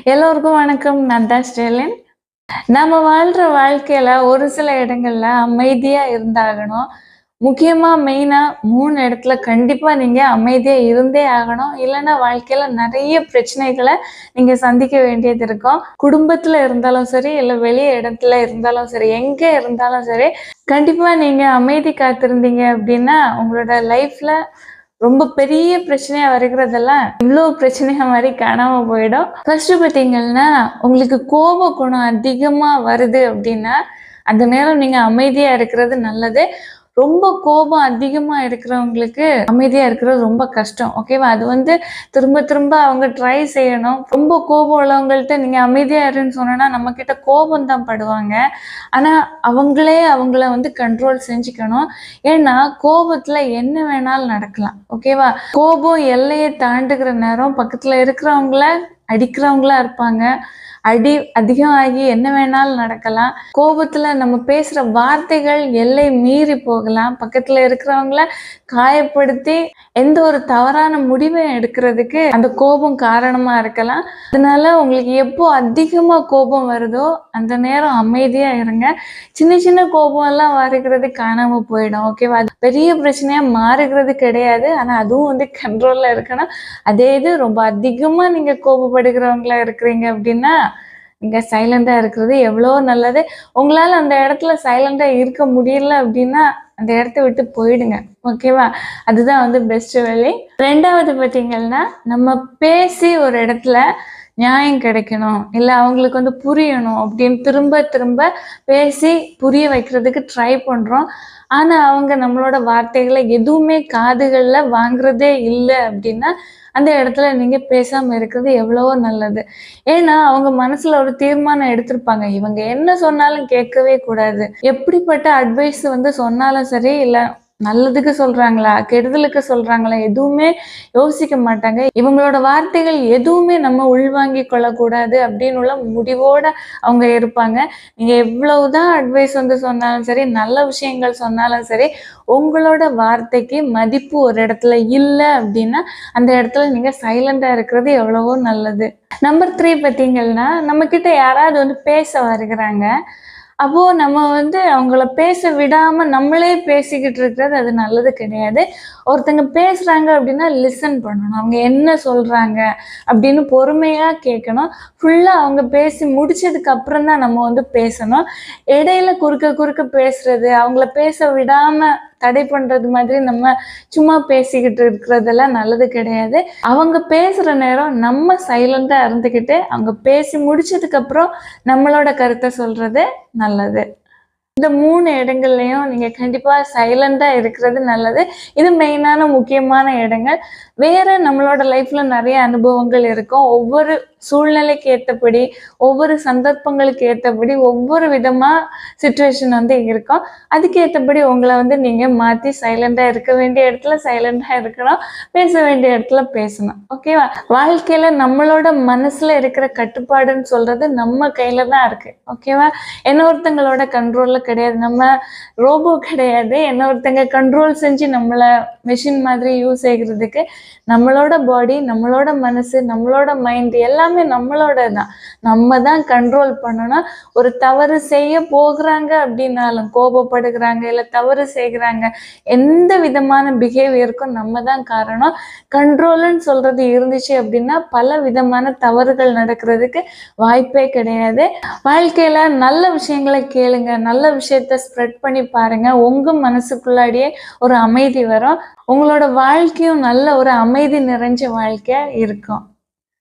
எல்லோருக்கும் வணக்கம். நான் தான் ஸ்டெலின். நம்ம வாழ்ற வாழ்க்கையில ஒரு சில இடங்கள்ல அமைதியா இருந்தாகணும். முக்கியமா மெயினா மூணு இடத்துல கண்டிப்பா நீங்க அமைதியா இருந்தே ஆகணும். இல்லைன்னா வாழ்க்கையில நிறைய பிரச்சனைகளை நீங்க சந்திக்க வேண்டியது இருக்கும். குடும்பத்துல இருந்தாலும் சரி இல்ல வெளிய இடத்துல இருந்தாலும் சரி எங்க இருந்தாலும் சரி கண்டிப்பா நீங்க அமைதி காத்திருந்தீங்க அப்படின்னா உங்களோட லைஃப்ல ரொம்ப பெரிய பிரச்சனையா வருகிறதெல்லாம் இவ்வளோ பிரச்சனைகள் மாதிரி காணாம போயிடும். ஃபர்ஸ்ட் பார்த்தீங்கன்னா உங்களுக்கு கோப குணம் அதிகமா வருது அப்படின்னா அந்த நேரம் நீங்க அமைதியா இருக்கிறது நல்லது. ரொம்ப கோபம் அதிகமா இருக்கிறவங்களுக்கு அமைதியா இருக்கிறது ரொம்ப கஷ்டம் ஓகேவா அது வந்து திரும்ப திரும்ப அவங்க ட்ரை செய்யணும். ரொம்ப கோபம் உள்ளவங்கள்ட்ட நீங்க அமைதியா இருன்னு சொன்னா நம்ம கிட்ட கோபம் தான் படுவாங்க. ஆனா அவங்களே அவங்கள வந்து கண்ட்ரோல் செஞ்சுக்கணும். ஏன்னா கோபத்துல என்ன வேணாலும் நடக்கலாம் ஓகேவா கோபம் எல்லையை தாண்டுகிற நேரம் பக்கத்துல இருக்கிறவங்கள அடிக்கிறவங்களா இருப்பாங்க. அடி அதிகம் ஆகி என்ன வேணாலும் நடக்கலாம். கோபத்துல நம்ம பேசுற வார்த்தைகள் எல்லை மீறி போகலாம். பக்கத்துல இருக்கிறவங்கள காயப்படுத்தி எந்த ஒரு தவறான முடிவை எடுக்கிறதுக்கு அந்த கோபம் காரணமா இருக்கலாம். அதனால உங்களுக்கு எப்போ அதிகமா கோபம் வருதோ அந்த நேரம் அமைதியா இருங்க. சின்ன சின்ன கோபம் எல்லாம் வருகிறது காணாம போயிடும். ஓகேவா அது பெரிய பிரச்சனையா மாறுகிறது கிடையாது. ஆனா அதுவும் வந்து கண்ட்ரோல்ல இருக்கணும். அதே இது ரொம்ப அதிகமா நீங்க கோபப்படுகிறவங்களா இருக்கிறீங்க அப்படின்னா இங்கே சைலண்டா இருக்கிறது எவ்வளோ நல்லது? உங்களால அந்த இடத்துல சைலண்டா இருக்க முடியல அப்படின்னா அந்த இடத்த விட்டு போயிடுங்க. ஓகேவா அதுதான் வந்து பெஸ்ட் வேலை. ரெண்டாவது பார்த்தீங்கன்னா நம்ம பேசி ஒரு இடத்துல நியாயம் கிடைக்கணும். இல்லை அவங்களுக்கு வந்து புரியணும் அப்படின்னு திரும்ப திரும்ப பேசி புரிய வைக்கிறதுக்கு ட்ரை பண்ணுறோம் ஆனால் அவங்க நம்மளோட வார்த்தைகளை எதுவுமே காதுகளில் வாங்குறதே இல்லை அப்படின்னா அந்த இடத்துல நீங்கள் பேசாமல் இருக்கிறது எவ்வளவோ நல்லது. ஏன்னா அவங்க மனசில் ஒரு தீர்மானம் எடுத்திருப்பாங்க. இவங்க என்ன சொன்னாலும் கேட்கவே கூடாது. எப்படிப்பட்ட அட்வைஸ் வந்து சொன்னாலும் சரி இல்லை நல்லதுக்கு சொல்றாங்களா கெடுதலுக்கு சொல்றாங்களா எதுவுமே யோசிக்க மாட்டாங்க. இவங்களோட வார்த்தைகள் எதுவுமே நம்ம உள்வாங்கி கொள்ளக்கூடாது அப்படின்னு உள்ள முடிவோட அவங்க இருப்பாங்க. நீங்க எவ்வளவுதான் அட்வைஸ் வந்து சொன்னாலும் சரி நல்ல விஷயங்கள் சொன்னாலும் சரி உங்களோட வார்த்தைக்கு மதிப்பு ஒரு இடத்துல இல்லை அப்படின்னா அந்த இடத்துல நீங்க சைலண்டா இருக்கிறது எவ்வளவோ நல்லது. நம்பர் த்ரீ பார்த்தீங்கன்னா நம்ம கிட்ட யாராவது வந்து பேச வருகிறாங்க. அப்போ நம்ம வந்து அவங்கள பேச விடாம நம்மளே பேசிக்கிட்டு இருக்கிறது அது நல்லது கிடையாது. ஒருத்தங்க பேசுறாங்க அப்படின்னா லிசன் பண்ணணும். அவங்க என்ன சொல்றாங்க அப்படின்னு பொறுமையா கேட்கணும். ஃபுல்லா அவங்க பேசி முடிச்சதுக்கு அப்புறம் தான் நம்ம வந்து பேசணும். இடையில குறுக்க குறுக்க பேசுறது அவங்கள பேச விடாம தடை பண்றது மாதிரி நம்ம சும்மா பேசிக்கிட்டு இருக்கிறதெல்லாம் நல்லது கிடையாது. அவங்க பேசுற நேரம் நம்ம சைலண்டா இருந்துக்கிட்டு அவங்க பேசி முடிச்சதுக்கு அப்புறம் நம்மளோட கருத்தை சொல்றது நல்லது. இந்த மூணு இடங்கள்லையும் நீங்க கண்டிப்பா சைலண்டா இருக்கிறது நல்லது. இது மெயினான முக்கியமான இடங்கள். வேற நம்மளோட லைஃப்ல நிறைய அனுபவங்கள் இருக்கும். ஒவ்வொரு சூழ்நிலைக்கு ஏற்றபடி ஒவ்வொரு சந்தர்ப்பங்களுக்கு ஏற்றபடி ஒவ்வொரு விதமாக சுச்சுவேஷன் வந்து இருக்கும். அதுக்கு ஏற்றபடி உங்களை வந்து நீங்கள் மாற்றி சைலண்டாக இருக்க வேண்டிய இடத்துல சைலண்டாக இருக்கணும். பேச வேண்டிய இடத்துல பேசணும். ஓகேவா வாழ்க்கையில் நம்மளோட மனசில் இருக்கிற கட்டுப்பாடுன்னு சொல்கிறது நம்ம கையில் தான் இருக்குது ஓகேவா என்ன ஒருத்தங்களோட கிடையாது. நம்ம ரோபோ கிடையாது. என்ன ஒருத்தங்க கண்ட்ரோல் செஞ்சு நம்மளை மிஷின் மாதிரி யூஸ் செய்கிறதுக்கு நம்மளோட பாடி நம்மளோட மனசு நம்மளோட மைண்ட் எல்லாமே நம்மளோட தான் நம்ம தான் கண்ட்ரோல் பண்ணணும் ஒரு தவறு செய்ய போகிறாங்க அப்படின்னாலும் கோபப்படுகிறாங்க இல்லை தவறு செய்கிறாங்க எந்த விதமான பிஹேவியருக்கும் நம்ம தான் காரணம் கண்ட்ரோல்னு சொல்றது இருந்துச்சு அப்படின்னா பல விதமான தவறுகள் நடக்கிறதுக்கு வாய்ப்பே கிடையாது. வாழ்க்கையில நல்ல விஷயங்களை கேளுங்க நல்ல விஷயத்த ஸ்ப்ரெட் பண்ணி பாருங்க. உங்க மனசுக்குள்ளாடியே ஒரு அமைதி வரும். உங்களோட வாழ்க்கையும் நல்ல ஒரு அமைதி நிறைஞ்ச வாழ்க்கையா இருக்கும்.